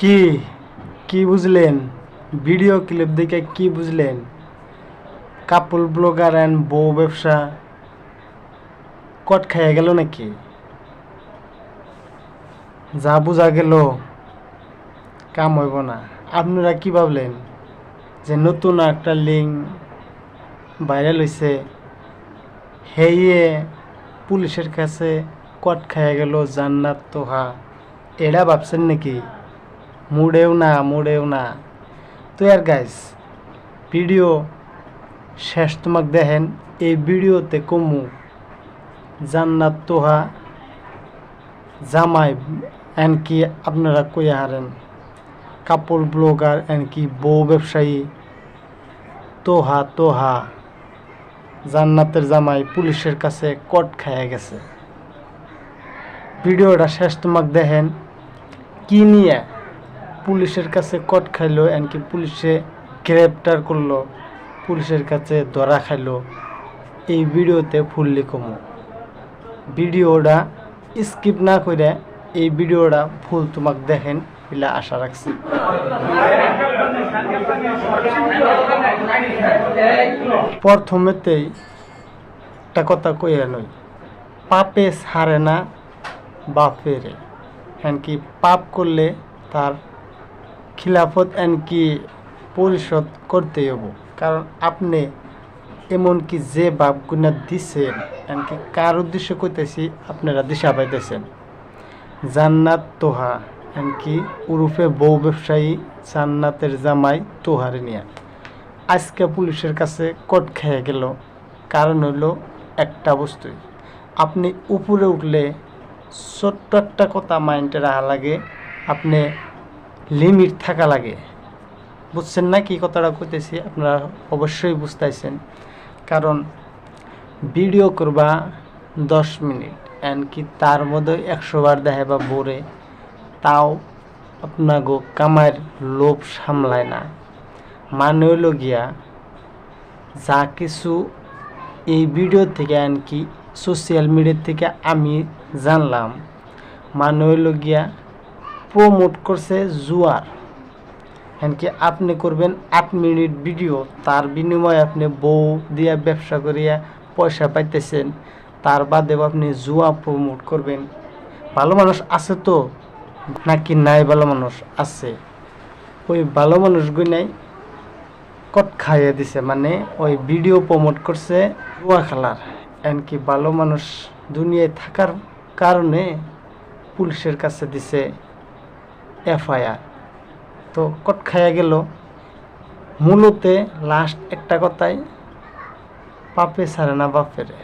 কি? কি বুঝলেন? ভিডিও ক্লিপ দেখে কি বুঝলেন? কাপল ব্লগার অ্যান্ড বউ ব্যবসা কট খাইয়া গেল নাকি? যা বোঝা গেল, কাম হইব না। আপনারা কি ভাবলেন? যে নতুন একটা লিঙ্ক ভাইরাল হয়েছে হেয়ে পুলিশের কাছে কট খাইয়া গেল, জান্নাত তোহা এরা ভাবছেন নাকি? মুড়েও না মুড়েও না। তো আর গাইস ভিডিও শেষ তোমাক দেখেন, এই ভিডিওতে কমু, জান্নাত তোহা জামাই এন কি আপনারা কইয়া হারেন? কাপড় ব্লগার এন কি বউ ব্যবসায়ী? তোহা তোহা জান্নাতের জামাই পুলিশের কাছে কট খাইয়া গেছে। ভিডিওটা শেষ, তোমাক দেখেন কি নিয়ে পুলিশের কাছে কট খাইলো এমনকি পুলিশে গ্রেপ্তার করল, পুলিশের কাছে ধরা খাইলো। এই ভিডিওতে ফুললি কমো ভিডিওটা স্কিপ না করে এই ভিডিওটা ফুল তোমাক দেখেন বলে আশা রাখছি। প্রথমেতেই একটা কথা কইয়া নই পাপে ছাড়ে না বাপেরে এমনকি পাপ করলে তার খিলাফত এমনকি পরিশোধ করতে হব। কারণ আপনি এমনকি যে বাপ বাপগুনা দিছেন এমনকি কার উদ্দেশ্য করতেছি আপনারা দিশা পাইতেছেন। জান্নাত তোহা এমনকি উরুফে বউ ব্যবসায়ী জান্নাতের জামাই তোহারে নিয়ে। আজকে পুলিশের কাছে কট খেয়ে গেল, কারণ হইল একটা বস্তুই। আপনি উপরে উঠলে ছোট্ট একটা কথা মাইন্ডে রাখা লাগে, আপনি লিমিট থাকা লাগে। বুঝছেন না কি কথাটা কইতেছি? আপনারা অবশ্যই বুঝতেছেন কারণ ভিডিও করবা দশ মিনিট এমনকি তার মধ্যে একশো বার দেখে বা বোরে তাও আপনাগো কামার লোভ সামলায় না। মানে হইল গিয়া, যা কিছু এই ভিডিও থেকে এমনকি সোশ্যাল মিডিয়া থেকে আমি জানলাম মানে হইল গিয়া প্রমোট করছে জুয়ার। এমনকি আপনি করবেন আট মিনিট ভিডিও, তার বিনিময়ে আপনি বউ দিয়া ব্যবসা করিয়া পয়সা পাইতেছেন, তার বাদেও আপনি জুয়া প্রমোট করবেন। ভালো মানুষ আছে তো? নাকি নাই ভালো মানুষ আছে? ওই ভালো মানুষগুই নাই, কট খাইয়ে দিছে মানে ওই ভিডিও প্রমোট করছে জুয়া খেলার। এমনকি ভালো মানুষ দুনিয়ায় থাকার কারণে পুলিশের কাছে দিছে এফআইআর। তো কট খাইয়া গেল। মূলতে লাস্ট একটা কথাই পাপে ছাড়ে না বাপেরে।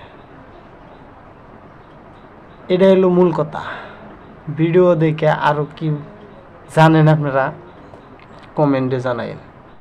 এটা হলো মূল কথা। ভিডিও দেখে আরও কি জানেন আপনারা? কমেন্টে জানাইন।